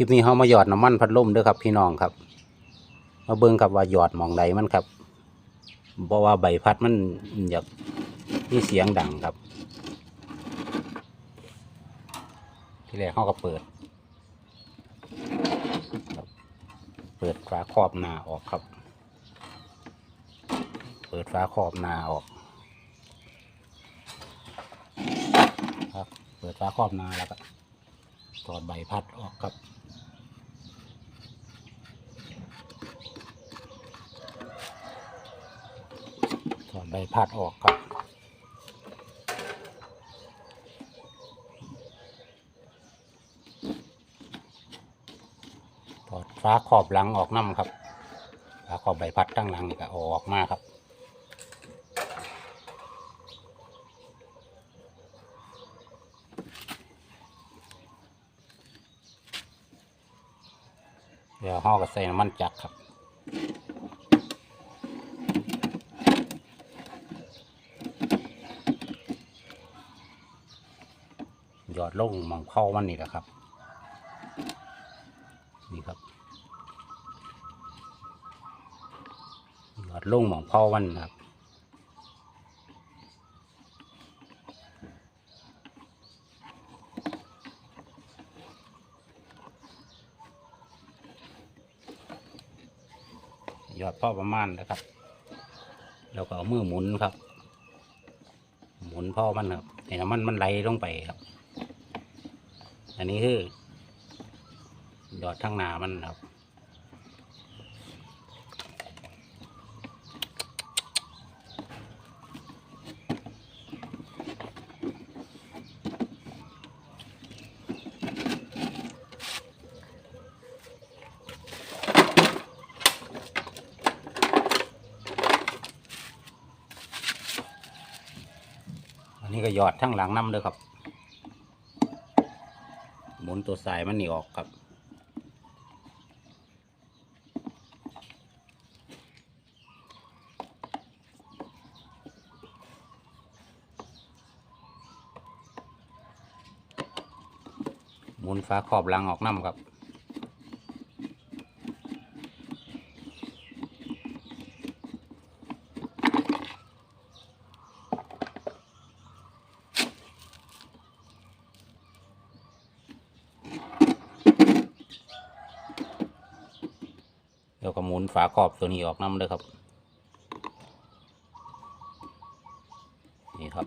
คลิปนี้เขามาหยอดน้ำมันพัดลมเด้อครับพี่น้องครับ มาเบิ่งครับว่าหยอดมองใดมันครับเพราะว่าใบพัดมันอยากมีเสียงดังครับ ที่แรกเขาก็เปิด เปิดฝาครอบหน้าออกครับ เปิดฝาครอบหน้าออกครับ เปิดฝาครอบหน้าแล้วก็ถอดใบพัดออกครับ ถอด ใบพัดออกครับถอดฟ้าขอบหลังออกน้ำครับฟ้าขอบใบพัดตั้งหลังนี่ก็ออกมาครับเดี๋ยวห่อกับใส่น้ำมันจักรครับ หยอ ดลงหมองเข้ามันนี่แหละครับ นี่ครับหยอดลงหมองเผามันนะครับหยอดพ่อประมาณนะครับ แล้วก็เอามือหมุนครับ หมุนพ่อมันครับให้น้ำมันมันไหลลงไปครับ อันนี้คือยอดทั้งหนามันครับอันนี้ก็หยอดทั้งหลังน้ำเลยครับ มุนตัวสายมันหนีออกครับ หมุนฟ้าขอบหลังออกน้ำครับ ก็หมุนฝาขอบตัวนี้ออกน้ำเลยครับ นี่ครับ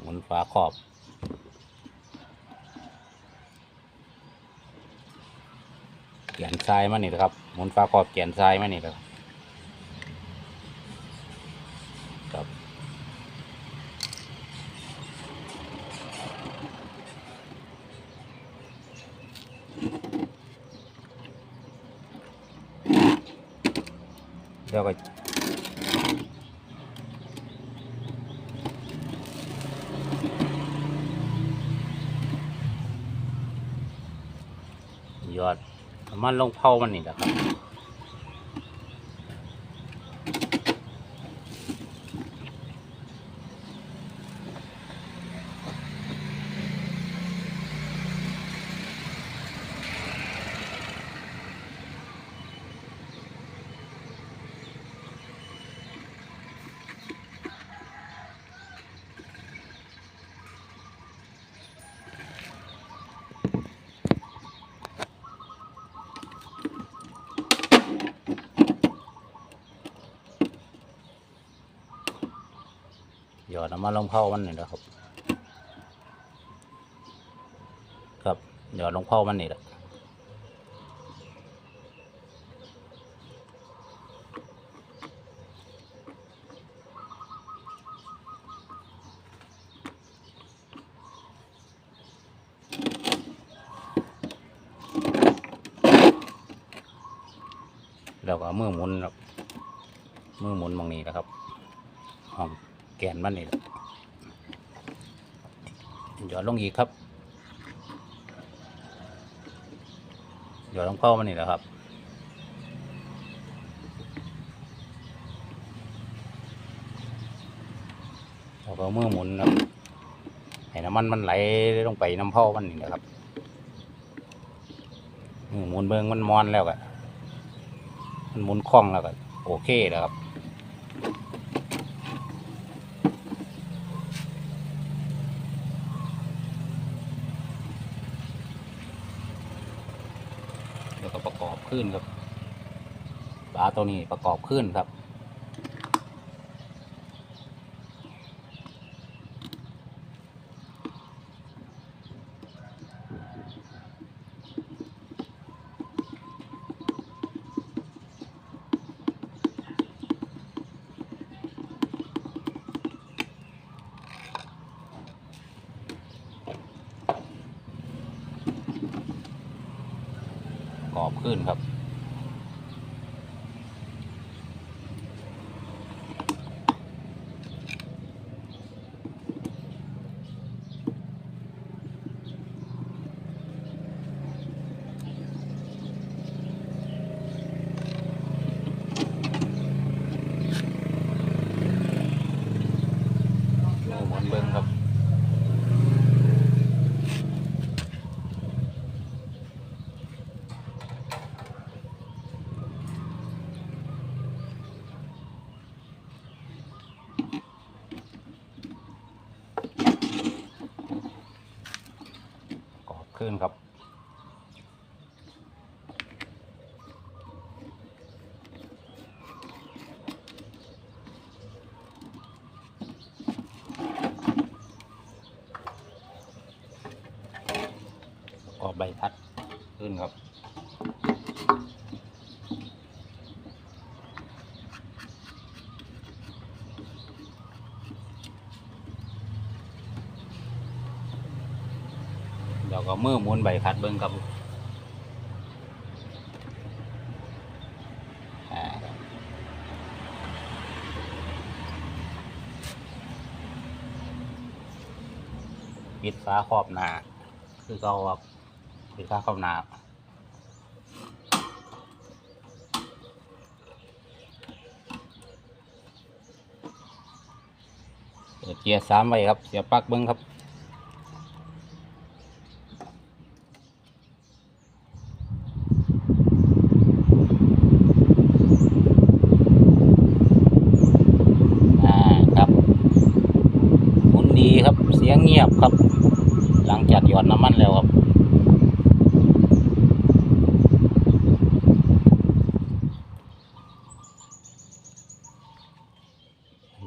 หมุนฝาขอบ เกียน ทรายมานี่นะครับ หมุนฟ้าขอบเกียนทรายมานี่นะครับครับแล้วก็ยอด มันลงเผามันนี่แหละครับ หยอดน้ำมันลงเผามันนี่แหละครับ ครับหยอดลงเผามันนี่แหละแล้วก็มือหมุนครับมือหมุนมองนี้นะครับห้อง แกนมันนี่แหละหยอดลงอีกครับหยอดลงเข้ามันนี่แหละครับแล้วก็มือหมุนครับให้น้ำมันมันไหลลงไปน้ำเผามันนี่นะครับหมุนเบิงมันมอนแล้วก็มันหมุนคล่องแล้วก็โอเคแล้วครับ แล้วก็ประกอบ ขึ้นครับปลาตัวนี้ประกอบขึ้นครับ ขึ้นครับ โอ้หมุนเบิ้งครับ กรอบขึ้นครับ กรอบ ใบพัดขึ้นครับ เดี๋ยวก็มือหมุนใบพัดเบิ้งครับปิดฝาครอบหนาคือเขาครับ ปิดฝาครอบหนาเกียร์สามไว้ครับ เสียปลั๊กเบิ้งครับอ่าครับหมุนดีครับ เสียงเงียบครับ หลังจากหยอดน้ำมันแล้วครับ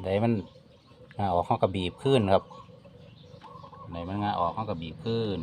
ไดมัน งาออกข้อกระบีบขึ้นครับไดมันงาออกข้อกระบีบขึ้น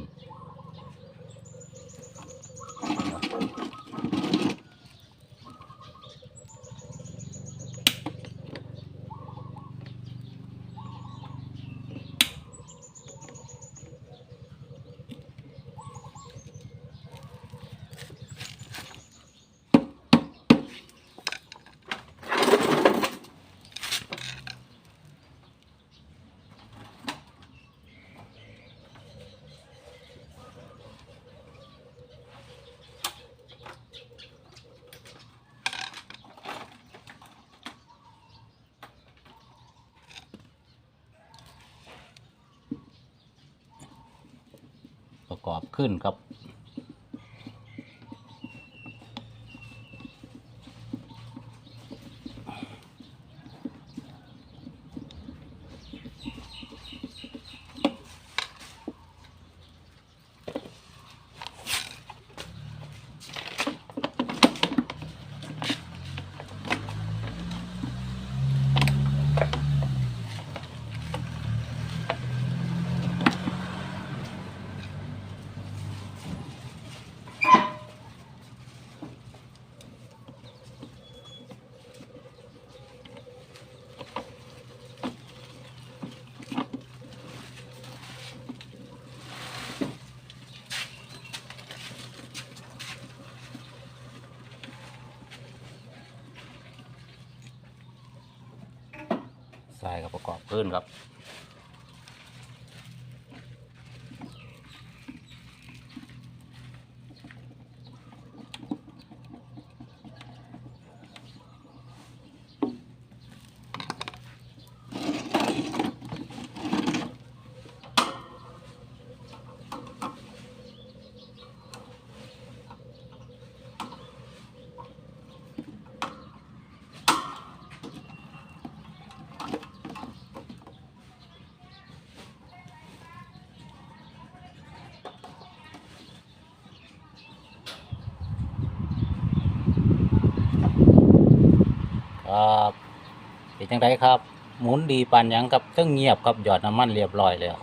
กอบขึ้นครับ ใส่กับประกอบพื้นครับ ครับเป็นจังไดครับ หมุนดีปานหยังครับซึ่งเงียบครับหยอดน้ำมันเรียบร้อยแล้ว